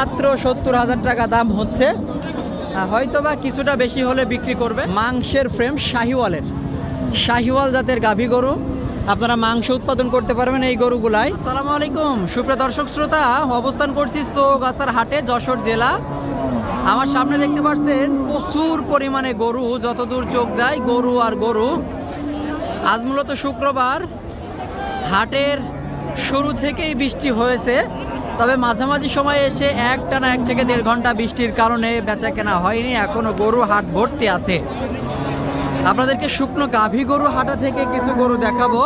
মাত্র সত্তর হাজার টাকা দাম হচ্ছে। আহ, হয়তোবা কিছুটা বেশি হলে বিক্রি করবে। মাংসের ফ্রেম শাহিওয়ালের। শাহিওয়াল জাতের গাভী গরু। আপনারা মাংস উৎপাদন করতে পারবেন এই গরুগুলাই। সালামু আলাইকুম। সুপ্রিয় দর্শক শ্রোতা অবস্থান করছি গাছার হাটে যশোর জেলা। আমার সামনে দেখতে পাচ্ছেন প্রচুর পরিমাণে গরু যতদূর চোখ যায় গরু আর গরু। আজ মূলত শুক্রবার। হাটের শুরু থেকেই বৃষ্টি হয়েছে। তবে মাঝামাঝি সময়ে এসে এক টানা এক থেকে দেড় ঘণ্টা বৃষ্টির কারণে বেচা কেনা হয়নি, এখনও গরু হাট ভর্তি আছে। আপনাদেরকে শুকনো গাভী গরু হাটা থেকে কিছু গরু দেখাবো।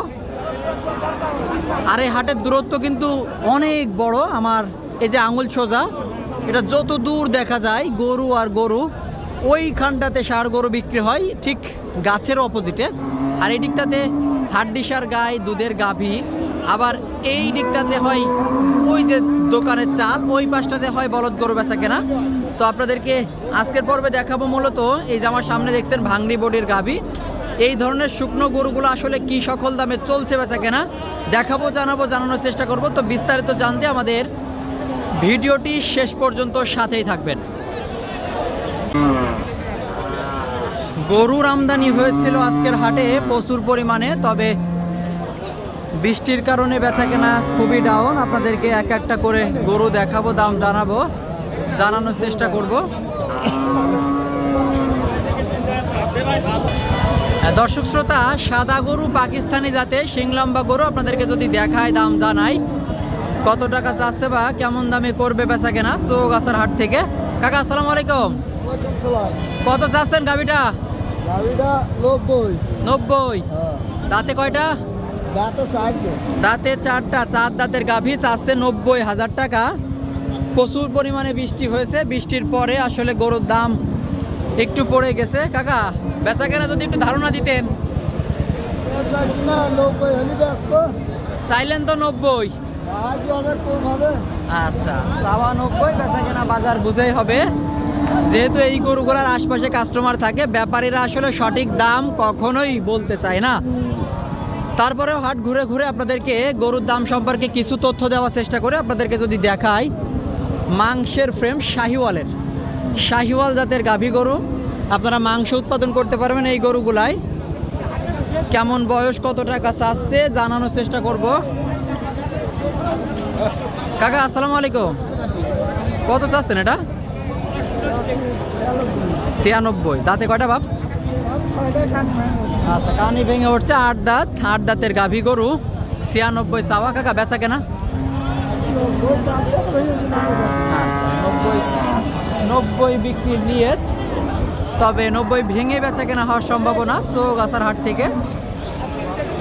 আর এই হাটের দূরত্ব কিন্তু অনেক বড়, আমার এই যে আঙুল সোজা, এটা যত দূর দেখা যায়, গরু আর গরু, ওইখানটাতে সার গরু বিক্রি হয়, ঠিক গাছের অপোজিটে। আর এই দিকটাতে হাড্ডিসার গায়ে দুধের গাভী আবার এই দিকটাতে হয় ওই যে দোকানের চাল, ওই পাশটাতে হয় বলদ গরু বেচা কেনা। তো আপনাদেরকে আজকের পর্বে দেখাবো মূলত এই যে আমার সামনে দেখছেন ভাংড়ি বডির গাভী। এই ধরনের শুকনো গরুগুলো আসলে কি সকল দামে চলছে বেচা কেনা? দেখাবো, জানাব, জানানোর চেষ্টা করব। তো বিস্তারিত জানতে আমাদের ভিডিওটি শেষ পর্যন্ত সাথেই থাকবেন। গরুর আমদানি হয়েছিল আজকের হাটে প্রচুর পরিমাণে, তবে বৃষ্টির কারণে বেচা কেনা খুবই ডাউন আপনাদেরকে এক একটা করে গরু দেখাবো দাম জানাব জানানোর চেষ্টা করব। দর্শক শ্রোতা সাদা গরু পাকিস্তানি জাতে শিংলাম্বা গরু আপনাদেরকে যদি দেখায় দাম জানাই। কত টাকা চাচ্ছে বা কেমন দামে করবে বেচা কেনা চৌগাছার হাট থেকে। কাকা আসসালামু আলাইকুম। কত চাচ্ছেন গাবিটা নব্বই। নব্বই। হ্যাঁ। দাঁতে কয়টা? দাঁতে চারটে চার দাঁতের গাভী চাচ্ছে নব্বই হাজার টাকা। প্রচুর পরিমাণে বৃষ্টি হয়েছে। বৃষ্টির পরে আসলে গরুর দাম একটু পড়ে গেছে। কাকা বেচা কেনা যদি একটু ধারণা দিতেন। চাইলেন তো নব্বই। আচ্ছা চাওয়া নব্বই বেচা কেনা বাজার বুঝেই হবে। যেহেতু এই গরুগুলার আশপাশে কাস্টমার থাকে ব্যাপারীরা আসলে সঠিক দাম কখনোই বলতে চায় না। তারপরেও হাট ঘুরে ঘুরে আপনাদেরকে গরুর দাম সম্পর্কে কিছু তথ্য দেওয়ার চেষ্টা করে আপনাদেরকে যদি দেখাই, মাংসের ফ্রেম শাহিওয়ালের। শাহিওয়াল জাতের গাভী গরু। আপনারা মাংস উৎপাদন করতে পারবেন এই গরুগুলাই। কেমন বয়স, কত টাকা চাচ্ছে জানানোর চেষ্টা করব। কাকা, আসসালামু আলাইকুম। কত চাচ্ছেন এটা? ছিয়ানব্বই। দাঁতে কয়টা বাপ? আচ্ছা কানি ভেঙে। উঠছে? আট দাঁত আট দাঁতের গাভী গরু। ছিয়ানব্বই চাওয়া কাকা বেচা কেনা? আচ্ছা নব্বই নব্বই বিক্রির নিয়ে তবে নব্বই ভেঙে বেচা কেনা হওয়ার সম্ভাবনা চৌগাছার হাট থেকে।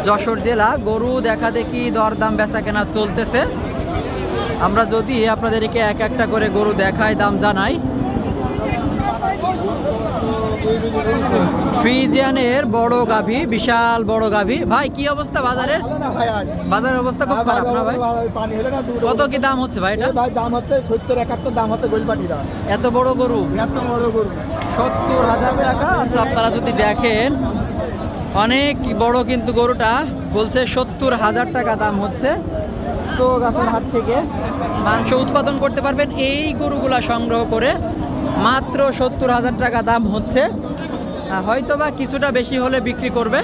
যশোর জেলা গরু দেখা দেখি দরদাম বেচা কেনা চলতেছে। আমরা যদি আপনাদেরকে এক একটা করে গরু দেখাই দাম জানাই। ফ্রিজিয়ানের বড় গাভী বিশাল বড় গাভী। ভাই কি অবস্থা বাজারের? বাজারের অবস্থা খুব খারাপ না ভাই? পানি হলে না কত কি দাম হচ্ছে ভাই এটা? ভাই দাম হচ্ছে সত্তর একাত্তর দাম হচ্ছে গোলপাটিরা। এত বড় গরু? এত বড় গরু। সত্তর হাজার টাকা। আচ্ছা আপনারা যদি দেখেন অনেক বড় কিন্তু গরুটা। বলছে সত্তর হাজার টাকা দাম হচ্ছে। তো গাছের হাট থেকে। মাংস উৎপাদন করতে পারবেন এই গরুগুলা সংগ্রহ করে। মাত্র সত্তর হাজার টাকা দাম হচ্ছে। আহ, হয়তোবা কিছুটা বেশি হলে বিক্রি করবে।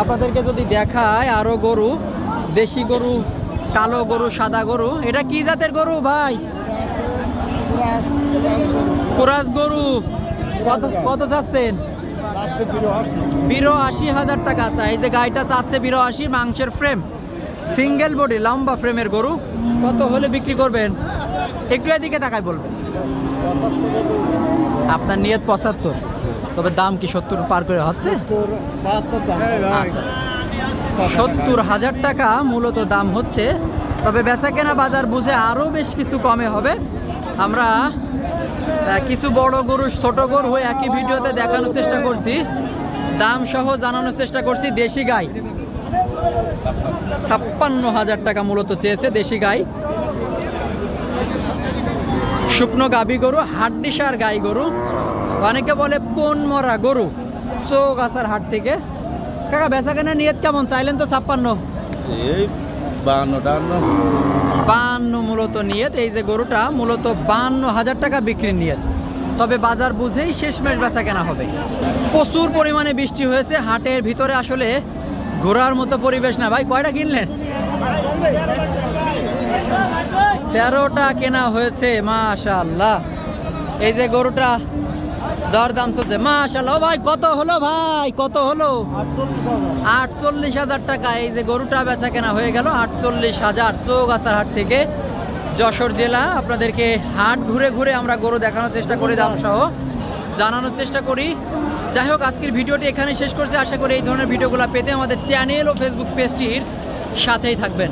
আপনাদেরকে যদি দেখায় আরও গরু দেশি গরু কালো গরু সাদা গরু এটা কি জাতের গরু ভাই? কোরাস গরু। কত কত চাচ্ছেন? বিরো আশি হাজার টাকা চাই এই যে গাড়িটা চাচ্ছে বিরো আশি মাংসের ফ্রেম সিঙ্গেল বডি লম্বা ফ্রেমের গরু। কত হলে বিক্রি করবেন? একটু এদিকে টাকায় বলবেন। আপনার নিয়ত পঁচাত্তর। তবে দাম কি সত্তর পার করে হচ্ছে? আচ্ছা। সত্তর হাজার টাকা মূলত দাম হচ্ছে। তবে বেচা কেনা বাজার বুঝে আরও বেশ কিছু কমে হবে। আমরা কিছু বড় গরু, ছোট গরু হয়ে একই ভিডিওতে দেখানোর চেষ্টা করছি। দাম সহ জানানোর চেষ্টা করছি দেশি গাই। ছাপ্পান্ন হাজার টাকা মূলত চেয়েছে দেশি গাই। শুকনো গাভী গরু, হাড্ডিসার গাই গরু। অনেকে বলে পন মরা গরু? চৌগাছার হাট থেকে। কাকা বেচা কেনা নিয়ত কেমন? চাইলেন তো ছাপ্পান্ন। এই বাহান্ন মূলত নিয়ত। এই যে গরুটা মূলত বান্ন হাজার টাকা বিক্রির নিয়ত। তবে বাজার বুঝেই শেষমেশ বেচা কেনা হবে। প্রচুর পরিমাণে বৃষ্টি হয়েছে। হাটের ভিতরে আসলে ঘোরার মতো পরিবেশ না। ভাই কয়টা কিনলেন? তেরোটা কেনা হয়েছে মাশাল্লাহ এই যে গরুটা দরদাম চলছে। মাশাল্লাহ ভাই, কত হলো ভাই? কত হলো? আটচল্লিশ হাজার টাকা। এই যে গরুটা বেচা কেনা হয়ে গেল, আটচল্লিশ হাজার চৌগাছার হাট থেকে যশোর জেলা। আপনাদেরকে হাট ঘুরে ঘুরে আমরা গরু দেখানোর চেষ্টা করি, দাম জানানোর চেষ্টা করি। যাই হোক, আজকের ভিডিওটি এখানে শেষ করছি। আশা করি এই ধরনের ভিডিওগুলো পেতে আমাদের চ্যানেল ও ফেসবুক পেজটির সাথেই থাকবেন।